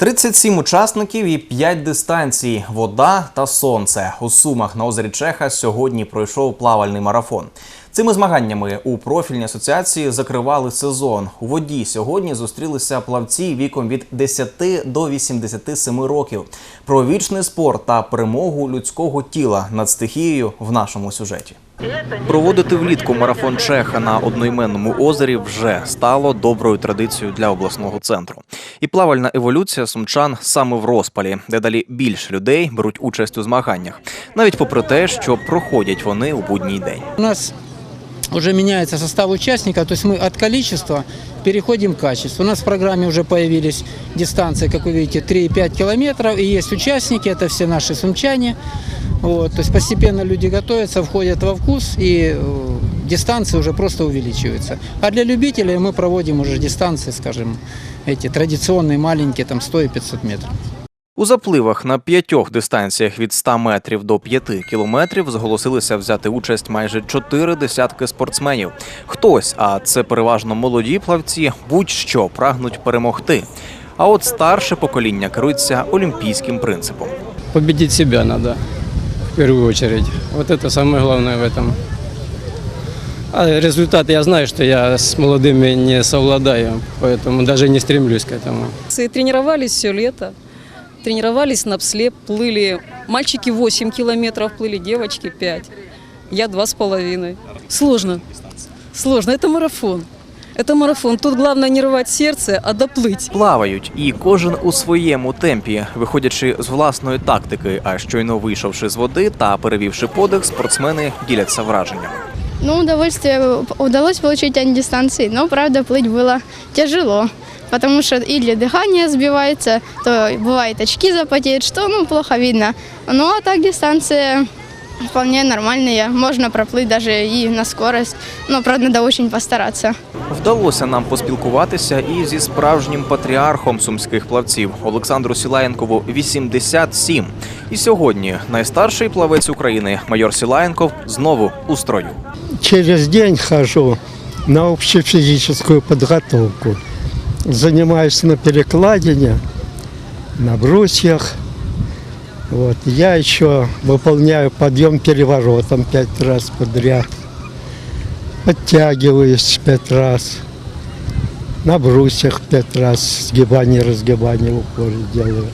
37 учасників і 5 дистанцій, вода та сонце. У Сумах на озері Чеха сьогодні пройшов плавальний марафон. Цими змаганнями у профільній асоціації закривали сезон. У воді сьогодні зустрілися плавці віком від 10 до 87 років. Про вічний спорт та перемогу людського тіла над стихією в нашому сюжеті. Проводити влітку марафон Чеха на одноіменному озері вже стало доброю традицією для обласного центру. І плавальна еволюція сумчан саме в розпалі, де далі більше людей беруть участь у змаганнях, навіть попри те, що проходять вони у будній день. У нас уже меняется состав участников, то есть мы от количества переходим к качеству. У нас в программе уже появились дистанции, как вы видите, 3,5 километров, и есть участники, это все наши сумчане. Вот, то есть постепенно люди готовятся, входят во вкус, и э, дистанции уже просто увеличиваются. А для любителей мы проводим уже дистанции, скажем, эти традиционные маленькие, там 100 и 500 метров. У запливах на п'ятьох дистанціях від 100 метрів до 5 кілометрів зголосилися взяти участь майже чотири десятки спортсменів. Хтось, а це переважно молоді плавці, будь-що прагнуть перемогти. А от старше покоління керується олімпійським принципом. победить себя надо в Первую очередь. Вот это самое главное в этом. А результат я знаю, что я с молодыми не совладаю, поэтому даже не стремлюсь к этому. И тренировались все лето. Тренировались на псле, плыли. Мальчики 8 километров плыли, девочки 5. Я два с половиной. Сложно. Сложно. Это марафон. Это марафон. Тут главное не рвать сердце, а доплыть. Плавають і кожен у своєму темпі, виходячи з власної тактики. А щойно вийшовши з води та перевівши подих, спортсмени діляться враженнями. Ну, удовольствие удалось получить на дистанции, но, правда, плыть было тяжело, потому что или дыхание сбивается, то бывает очки запотеют, что, ну, плохо видно. Ну, а так дистанция вполне нормальная, можно проплыть даже и на скорость, но, правда, надо очень постараться. Вдалося нам поспілкуватися і зі справжнім патріархом сумських плавців Олександру Сілаєнкову 87. І сьогодні найстарший плавець України майор Сілаєнков знову у строю. через день хожу на общефизическую подготовку. Занимаюсь на перекладине, на брусьях. Вот. Я еще выполняю подъем переворотом пять раз подряд. Подтягиваюсь пять раз. На брусьях пять раз сгибание, разгибание в упоре делаю.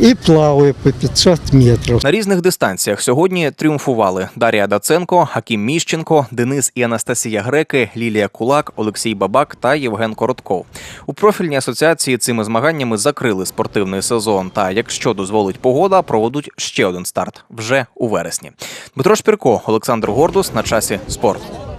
И плаваю по 500 метров. На різних дистанціях сьогодні тріумфували Дар'я Даценко, Акім Міщенко, Денис і Анастасія Греки, Лілія Кулак, Олексій Бабак та Євген Коротков. У профільній асоціації цими змаганнями закрили спортивний сезон. Та якщо дозволить погода, проведуть ще один старт вже у вересні. Дмитро Шпірко, Олександр Гордус на часі спорт.